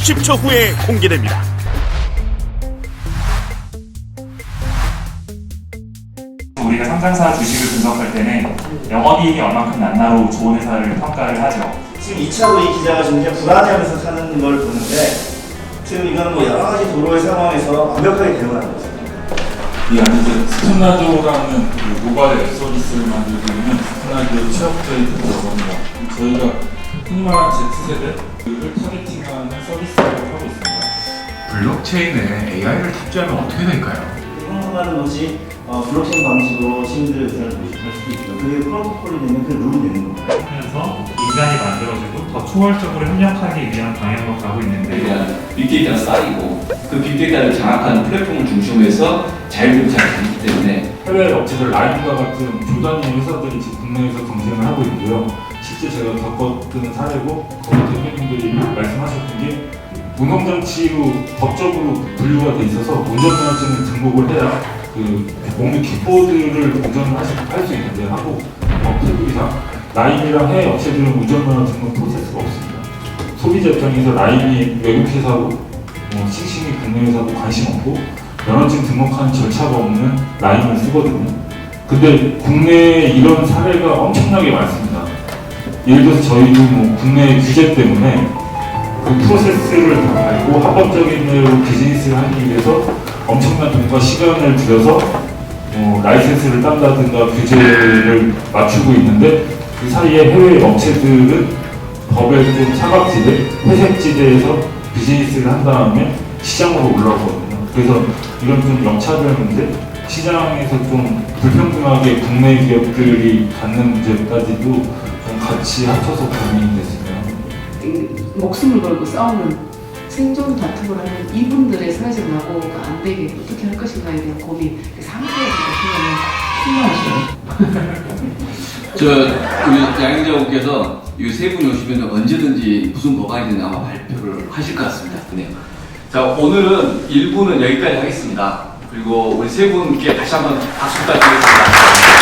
60초 후에 공개됩니다. 우리가 삼성사 주식을 분석할 때는 영업이익이 얼만큼 났나로 좋은 회사를 평가를 하죠. 지금 2차로 이 기자가 지금 이제 불안해하면서 사는 걸 보는데 지금 이거는 뭐 여러 가지 도로의 상황에서 완벽하게 대응하는 거죠. 이 안에 이제 스탠라디오라는 그 모바일 앱 서비스를 만들고 있는 스탠라디오 취업자의 대표입니다. 저희가 흔히 말하는 Z세대 블록체인에 AI를 탑재하면 어떻게 될까요? 평가하는 것이 어, 블록체인 방식으로 시민들의 의견을 모집할 수도 있고 그게 프로토콜이 되면 그 룰이 되는 거예요. 하면서 인간이 만들어지고 더 초월적으로 협력하기 위한 방향으로 가고 있는데 대한 빅데이터가 쌓이고 그 빅데이터를 장악하는 플랫폼을 중심으로 해서 자율적으로 잘 되기 때문에 해외 업체들 라인과 같은 조단위 회사들이 지금 국내에서 경쟁을 하고 있고요. 실제 제가 겪었던 사례고 거기 대표님들이 말씀하셨던 게 운송장치로 법적으로 분류가 돼 있어서 운전면허증을 등록을 해야 그 공유 킥보드를 운전을 할 수 있는데 한국 법 테두리상 라인이랑 해외 업체들은 운전면허 등록 프로세스가 없습니다. 소비자 입장에서 라인이 외국 회사고 뭐 싱싱이 국내 회사도 관심 없고 면허증 등록하는 절차가 없는 라인을 쓰거든요. 근데 국내에 이런 사례가 엄청나게 많습니다. 예를 들어서 저희도 뭐 국내 규제 때문에 그 프로세스를 다 밟고 합법적인 비즈니스를 하기 위해서 엄청난 돈과 시간을 들여서 뭐 라이센스를 딴다든가 규제를 맞추고 있는데 그 사이에 해외 업체들은 법의 좀 사각지대, 회색지대에서 비즈니스를 한 다음에 시장으로 올라오거든요. 그래서 이런 좀 역차별 문제, 시장에서 좀 불평등하게 국내 기업들이 갖는 문제까지도 좀 같이 합쳐서 고민이 됐습니다. 이 목숨을 걸고 싸우는 생존 다툼을 하는 이분들의 사회적 낙오가 안 되게 어떻게 할 것인가에 대한 고민 그 상세하게 필요하시죠. 저 우리 양행자분께서 이 세 분이 오시면 언제든지 무슨 법안이든 아마 발표를 하실 것 같습니다. 네. 자 오늘은 1부는 여기까지 하겠습니다. 그리고 우리 세 분께 다시 한번 박수 부탁드리겠습니다.